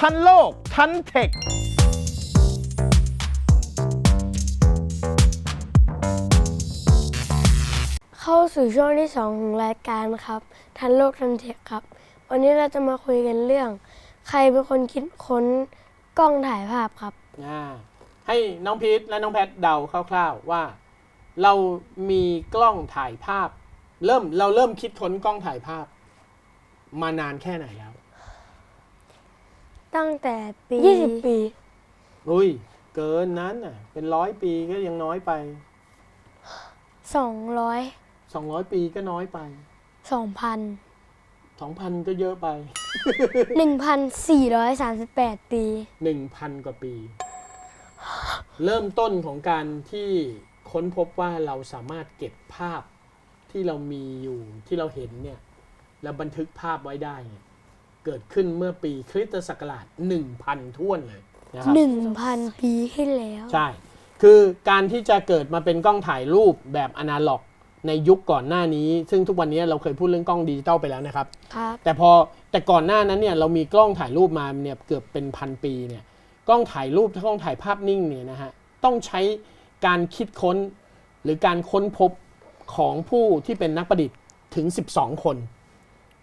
ทันโลก ทันเทคเข้าสู่ช่วงที่ 2 ของรายการครับ ทันโลกทันเทคครับ วันนี้เราจะมาคุยกันเรื่อง ใครเป็นคนคิดค้นกล้องถ่ายภาพครับ อ่าให้น้องพีทและน้องแพทเดาคร่าวๆว่า เรามีกล้องถ่ายภาพ เริ่มเราเริ่มคิดค้นกล้องถ่ายภาพ มานานแค่ไหนแล้ว ตั้งแต่ปี20ปี อุ้ย เกินนั้นน่ะ เป็นร้อยปีก็ยังน้อยไป200 200ปีก็น้อยไป2,000 2,000ก็เยอะไป1,438ปี1,000กว่าปี เริ่มต้นของการที่ค้นพบว่าเราสามารถเก็บภาพที่เรามีอยู่ที่เราเห็นเนี่ย แล้วบันทึกภาพไว้ได้เนี่ย เกิดขึ้นเมื่อปีคริสตศักราช 1,000ท้วนเลยนะครับ1,000ปีที่แล้ว ใช่ คือการที่จะเกิดมาเป็นกล้องถ่ายรูปแบบอนาล็อก ในยุคก่อนหน้านี้ ซึ่งทุกวันนี้เราเคยพูดเรื่องกล้องดิจิตอลไปแล้วนะครับ ครับ แต่พอแต่ก่อนหน้านั้นเนี่ยเรามีกล้องถ่ายรูปมาเนี่ยเกือบเป็นพันปีเนี่ยกล้องถ่ายรูปถ้ากล้องถ่ายภาพนิ่งเนี่ยนะฮะต้องใช้การคิดค้นหรือการค้นพบของผู้ที่เป็นนักประดิษฐ์ถึง 12 คน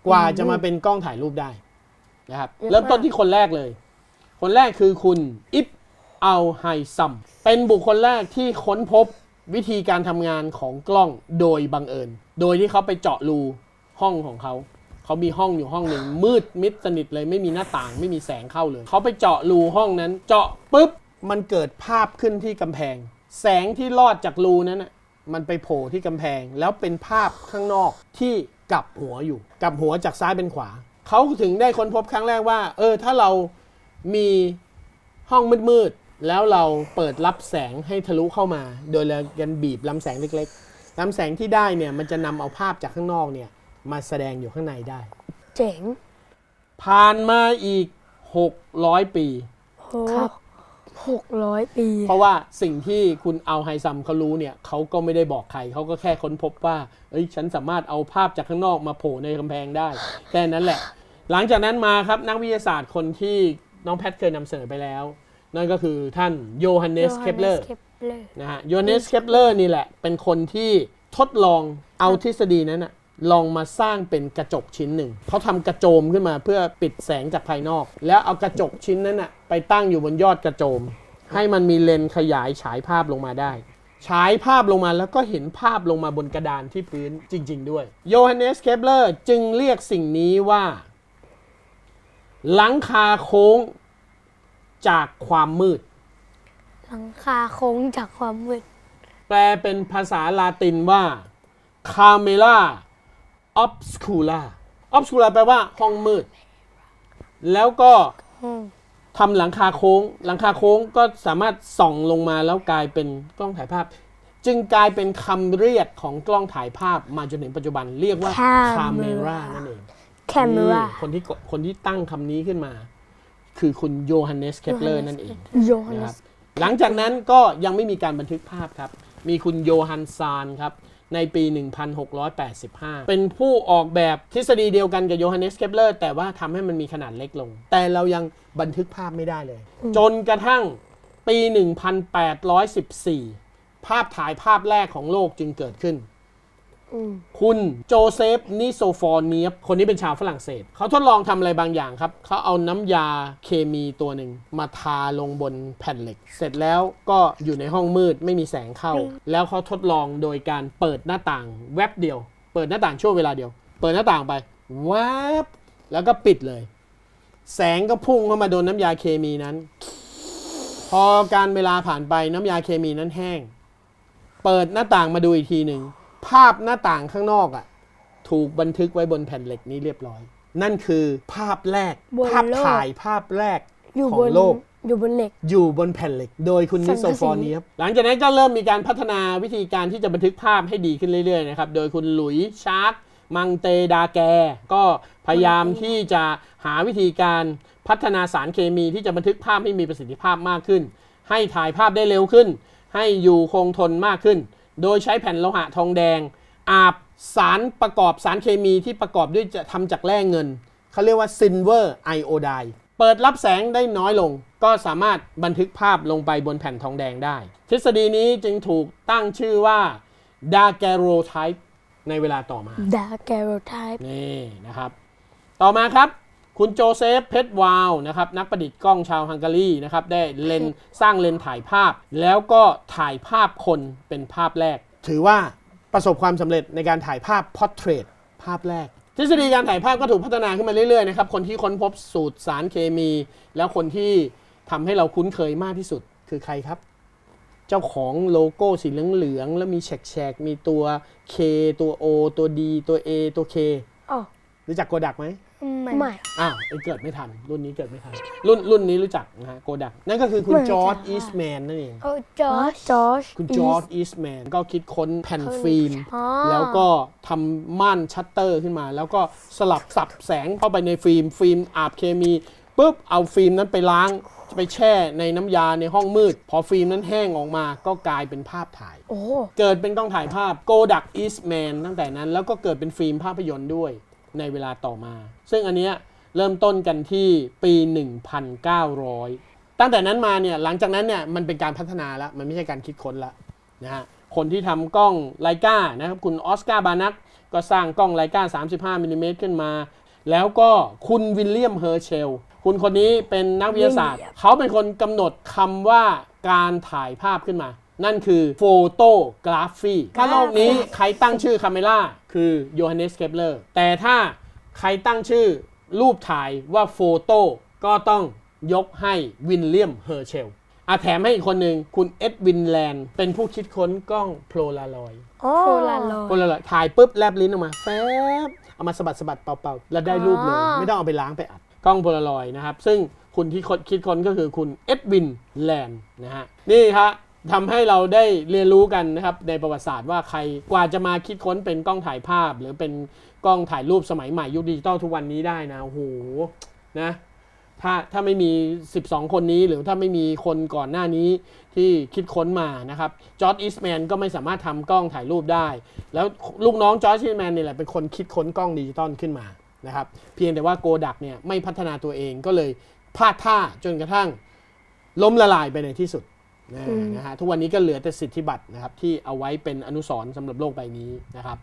กว่าจะมาเป็นกล้องถ่ายรูปได้ นะครับ เยอะมาก เริ่มต้นที่คนแรกเลย คนแรกคือคุณอิบอัลไฮซัม เป็นบุคคลแรกที่ค้นพบวิธีการทำงานของกล้องโดยบังเอิญ โดยที่เขาไปเจาะรูห้องของเขา เขามีห้องอยู่ห้องหนึ่งมืดมิดสนิทเลยไม่มีหน้าต่างไม่มีแสงเข้าเลย เขาไปเจาะรูห้องนั้น เจาะปุ๊บมันเกิดภาพขึ้นที่กำแพง แสงที่ลอดจากรูนั้นน่ะมันไปโผล่ที่กำแพง แล้วเป็นภาพข้างนอกที่กลับหัวอยู่ กลับหัวจากซ้ายเป็นขวา เขาถึงได้ค้นพบครั้งแรกว่า เออ ถ้าเรามีห้องมืดๆ แล้วเราเปิดรับแสงให้ทะลุเข้ามา โดยเรากันบีบลำแสงเล็กๆลำแสงที่ได้เนี่ย มันจะนำเอาภาพจากข้างนอกเนี่ย มาแสดงอยู่ข้างในได้ เจ๋ง ผ่านมาอีก 600 ปีโห600ปี เพราะว่าสิ่งที่คุณเอาไฮซัมเขารู้เนี่ยเขาก็ไม่ได้บอกใครเขาก็แค่ค้นพบว่า เอ้ย ฉันสามารถเอาภาพจากข้างนอกมาโผล่ในกำแพงได้ แค่นั้นแหละ หลังจากนั้นมาครับนักวิทยาศาสตร์คนที่น้องแพทเคยนำเสนอไปแล้ว นั่นก็คือท่านโยฮันเนสเคปเลอร์ Kepler นะฮะโยฮันเนสเคปเลอร์นี่แหละ เป็นคนที่ทดลองเอาทฤษฎีนั้นอะลองมาสร้างเป็นกระจกชิ้นหนึ่ง เขาทำกระโจมขึ้นมาเพื่อปิดแสงจากภายนอก แล้วเอากระจกชิ้นนั้นอะไปตั้งอยู่บนยอดกระโจม ให้มันมีเลนส์ขยายฉายภาพลงมาได้ฉายภาพลงมาแล้วก็เห็นภาพลงมาบนกระดานที่พื้นจริง ๆ ด้วยโยฮันเนสเคปเลอร์จึงเรียกสิ่งนี้ว่า หลังคาโค้งจากความมืด หลังคาโค้งจากความมืด แปลเป็นภาษาลาตินว่า Camera Obscura Obscura แปลว่าห้องมืด แล้วก็อืมทำหลังคาโค้ง หลังคาโค้งก็สามารถส่องลงมาแล้วกลายเป็นกล้องถ่ายภาพ จึงกลายเป็นคำเรียกของกล้องถ่ายภาพมาจนถึงปัจจุบันเรียกว่า Camera Camera นั่นเองแคมเมรานี่คนที่กคนที่ตั้งคำนี้ขึ้นมา คือคุณโยฮันเนสเคปเลอร์นั่นเองโยฮันนะเนครัสบหลังจากนั้นก็ยังไม่มีการบันทึกภาพครับ มีคุณโยฮันซานครับในปี 1685 เป็นผู้ออกแบบทฤษฎีเดียวกันกับโยฮันเนสเคปเลอร์แต่ว่าทำให้มันมีขนาดเล็กลง แต่เรายังบันทึกภาพไม่ได้เลย จนกระทั่งปี 1814 ภาพถ่ายภาพแรกของโลกจึงเกิดขึ้นอืม คุณโจเซฟนิโซฟอร์เนียบคนนี้เป็นชาวฝรั่งเศส เขาทดลองทำอะไรบางอย่างครับ เขาเอาน้ำยาเคมีตัวหนึ่งมาทาลงบนแผ่นเหล็ก เสร็จแล้วก็อยู่ในห้องมืดไม่มีแสงเข้า แล้วเขาทดลองโดยการเปิดหน้าต่างแวบเดียว เปิดหน้าต่างช่วงเวลาเดียว เปิดหน้าต่างไปแวบแล้วก็ปิดเลย แสงก็พุ่งเข้ามาโดนน้ำยาเคมีนั้น พอการเวลาผ่านไปน้ำยาเคมีนั้นแห้ง เปิดหน้าต่างมาดูอีกทีหนึ่ง ภาพหน้าต่างข้างนอกอะ่ะถูกบันทึกไว้บนแผ่นเหล็กนี้เรียบร้อย นั่นคือภาพแรก บนภาพโลก ถ่ายภาพแรกอยู่ขบองนโลก อยู่บนเหล็ก อยู่บนแผ่นเหล็ก โดยคุณสันิงกะสีโซฟอร์เนียบหลังจากนั้นก็เริ่มมีการพัฒนาวิธีการที่จะบันทึกภาพให้ดีขึ้นเรื่อยๆนะครับ โดยคุณหลุยส์ชาร์กมังเตดาแก ก็พยายามที่จะหาวิธีการพัฒนาสารเคมีที่จะบันทึกภาพให้มีประสิทธิภาพมากขึ้น ให้ถ่ายภาพได้เร็วขึ้น ให้อยู่คงทนมากขึ้น โดยใช้แผ่นโลหะทองแดง อาบสารประกอบสารเคมีที่ประกอบด้วยจะทำจากแร่เงิน เขาเรียกว่าซินเวอร์ไอโอไดเเปิดรับแสงได้น้อยลง ก็สามารถบันทึกภาพลงไปบนแผ่นทองแดงได้ ทฤษฎีนี้จึงถูกตั้งชื่อว่า daguerreotype ในเวลาต่อมาดาแกโรไทป์นี่นะครับ ต่อมาครับ คุณโจเซฟเพชรวาวนะครับนักประดิษฐ์กล้องชาวฮังการีนะครับได้เลนส์สร้างเลนส์ถ่ายภาพ แล้วก็ถ่ายภาพคนเป็นภาพแรก ถือว่าประสบความสำเร็จในการถ่ายภาพพอร์เทรตภาพแรก ทฤษฎีการถ่ายภาพก็ถูกพัฒนาขึ้นมาเรื่อยๆนะครับคนที่ค้นพบสูตรสารเคมี แล้วคนที่ทำให้เราคุ้นเคยมากที่สุดคือใครครับ เจ้าของโลโก้สีเหลืองๆแล้วมีแฉกๆมีตัว K ตัว O ตัว D ตัว A ตัว K อ๋อรู้จักโกดักไหม ไม่ อ้าวไอ้เกิดไม่ทัน รุ่นนี้เกิดไม่ทัน รุ่นรุ่นนี้รู้จักนะฮะโกดัก นั่นก็คือคุณไม่จอร์ดจ้ะอีสแมนนั่นเอง โอ้จอร์จจอร์จ คุณจอร์ดอีสแมนก็คิดค้นแผ่นฟิล์ม อ๋อ แล้วก็ทำม่านชัตเตอร์ขึ้นมา แล้วก็สลับสับแสงเข้าไปในฟิล์ม ฟิล์มอาบเคมีปุ๊บเอาฟิล์มนั้นไปล้าง ไปแช่ในน้ำยาในห้องมืด พอฟิล์มนั้นแห้งออกมาก็กลายเป็นภาพถ่าย โอ้ เกิดเป็นกล้องถ่ายภาพโกดักอีสแมนตั้งแต่นั้น แล้วก็เกิดเป็นฟิล์มภาพยนตร์ด้วย ในเวลาต่อมา ซึ่งอันเนี้ยเริ่มต้นกันที่ปี 1900 ตั้งแต่นั้นมาเนี่ยหลังจากนั้นเนี่ยมันเป็นการพัฒนาแล้วมันไม่ใช่การคิดค้นละนะฮะคนที่ทำกล้องไลกานะครับคุณออสการ์บานักก็สร้างกล้องไลกา35มิลลิเมตรขึ้นมา แล้วก็คุณวิลเลียมเฮอร์เชลคุณคนนี้เป็นนักวิทยาศาสตร์ เขาเป็นคนกำหนดคำว่าการถ่ายภาพขึ้นมา นั่นคือโฟโตกราฟีถ้าโลกนี้ใครตั้งชื่อคาเมล่า คือโยฮันเนสเคปเลอร์แต่ถ้าใครตั้งชื่อรูปถ่ายว่าโฟโต้ก็ต้องยกให้วินเลียมเฮอร์เชลอาแถมให้อีกคนหนึ่งคุณเอ็ดวินแลนด์เป็นผู้คิดค้นกล้องโพลารอยด์โอ้โพลารอย โพลารอยด์ถ่ายปุ๊บแลบลิ้นออกมาแฟบเอามาสะบัดสะบัดเป่าๆ แล้วได้รูปเลย อ๋อ ไม่ต้องเอาไปล้างไปอัด กล้องโพลารอยด์นะครับ ซึ่งคุณที่คิดคิดค้นก็คือคุณเอ็ดวินแลนด์นะฮะ นี่ครับ ทำให้เราได้เรียนรู้กันนะครับในประวัติศาสตร์ว่าใครกว่าจะมาคิดค้นเป็นกล้องถ่ายภาพ หรือเป็นกล้องถ่ายรูปสมัยใหม่ยุคดิจิตอลทุกวันนี้ได้นะโอ้โหนะถ้าถ้าไม่มี 12 คนนี้หรือถ้าไม่มีคนก่อนหน้านี้ที่คิดค้นมานะครับจอร์ดอีสแมนก็ไม่สามารถทำกล้องถ่ายรูปได้ แล้วลูกน้องจอร์ดอีสแมนนี่แหละเป็นคนคิดค้นกล้องดิจิตอลขึ้นมานะครับเพียงแต่ว่าโกดักเนี่ยไม่พัฒนาตัวเองก็เลยพลาดท่าจนกระทั่งล้มละลายไปในที่สุด นะฮะทุกวันนี้ก็เหลือแต่สิทธิบัตรนะครับที่เอาไว้เป็นอนุสรณ์สำหรับโลกใบนี้นะครับ